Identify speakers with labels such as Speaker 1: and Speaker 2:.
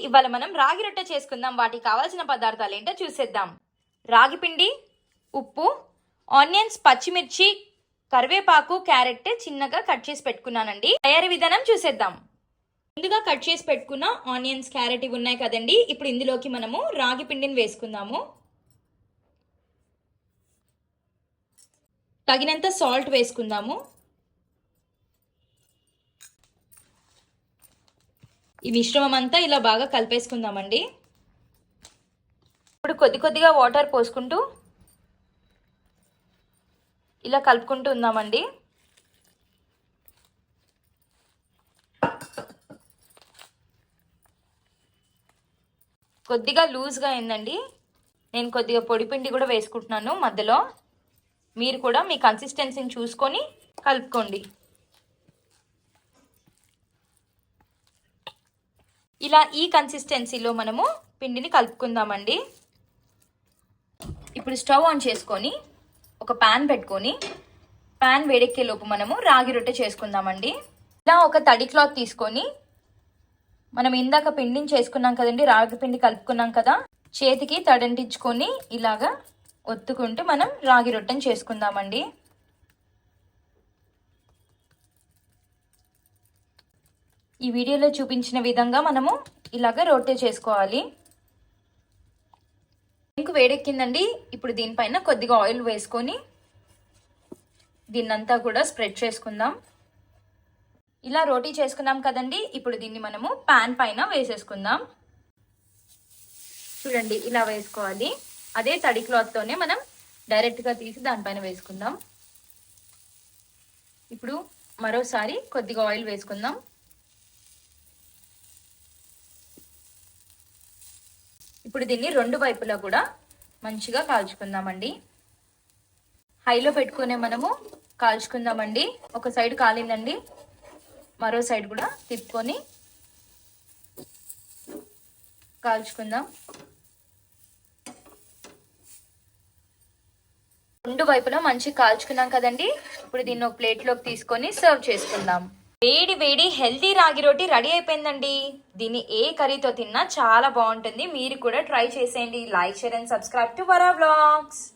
Speaker 1: ఇవాళ మనం రాగి రొట్టె చేసుకుందాం. వాటికి కావాల్సిన పదార్థాలు ఏంటో చూసేద్దాం. రాగి పిండి ఉప్పు ఆనియన్స్ పచ్చిమిర్చి కరివేపాకు క్యారెట్ చిన్నగా కట్ చేసి పెట్టుకున్నానండి. తయారీ విధానం చూసేద్దాం. ముందుగా కట్ చేసి పెట్టుకున్న ఆనియన్స్ క్యారెట్ ఇవి ఉన్నాయి కదండి. ఇప్పుడు ఇందులోకి మనము రాగి పిండిని వేసుకుందాము. తగినంత సాల్ట్ వేసుకుందాము. ఈ మిశ్రమం అంతా ఇలా బాగా కలిపేసుకుందామండి. ఇప్పుడు కొద్ది కొద్దిగా వాటర్ పోసుకుంటూ ఇలా కలుపుకుంటూ ఉందామండి. కొద్దిగా లూజ్గా అయిందండి. నేను కొద్దిగా పొడి పిండి కూడా వేసుకుంటున్నాను మధ్యలో. మీరు కూడా మీ కన్సిస్టెన్సీని చూసుకొని కలుపుకోండి. ఇలా ఈ కన్సిస్టెన్సీలో మనము పిండిని కలుపుకుందామండి. ఇప్పుడు స్టవ్ ఆన్ చేసుకొని ఒక ప్యాన్ పెట్టుకొని ప్యాన్ వేడెక్కే లోపు మనము రాగి రొట్టె చేసుకుందామండి. ఇలా ఒక తడి క్లాత్ తీసుకొని మనం ఇందాక పిండిని చేసుకున్నాం కదండి రాగి పిండి కలుపుకున్నాం కదా చేతికి తడంటించుకొని ఇలాగా ఒత్తుకుంటూ మనం రాగి రొట్టెని చేసుకుందామండి. ఈ వీడియోలో చూపించిన విధంగా మనము ఇలాగ రోటే చేసుకోవాలి. ఇంక వేడెక్కిందండి. ఇప్పుడు దీనిపైన కొద్దిగా ఆయిల్ వేసుకొని దీన్నంతా కూడా స్ప్రెడ్ చేసుకుందాం. ఇలా రోటీ చేసుకున్నాం కదండి. ఇప్పుడు దీన్ని మనము ప్యాన్ పైన వేసేసుకుందాం. చూడండి ఇలా వేసుకోవాలి. అదే తడి క్లాత్తోనే మనం డైరెక్ట్గా తీసి దానిపైన వేసుకుందాం. ఇప్పుడు మరోసారి కొద్దిగా ఆయిల్ వేసుకుందాం. ఇప్పుడు దీన్ని రెండు వైపులా కూడా మంచిగా కాల్చుకుందామండి. హైలో పెట్టుకునే మనము కాల్చుకుందామండి. ఒక సైడ్ కాలిందండి. మరో సైడ్ కూడా తిప్పుకొని కాల్చుకుందాం. రెండు వైపులా మంచిగా కాల్చుకున్నాం కదండి. ఇప్పుడు దీన్ని ఒక ప్లేట్లోకి తీసుకొని సర్వ్ చేసుకుందాం. వేడి వేడి హెల్తీ రాగి రోటి రెడీ అయిపోయిందండి. దీన్ని ఏ కర్రీతో తిన్నా చాలా బాగుంటుంది. మీరు కూడా ట్రై చేసేయండి. Like share and subscribe to Vara vlogs.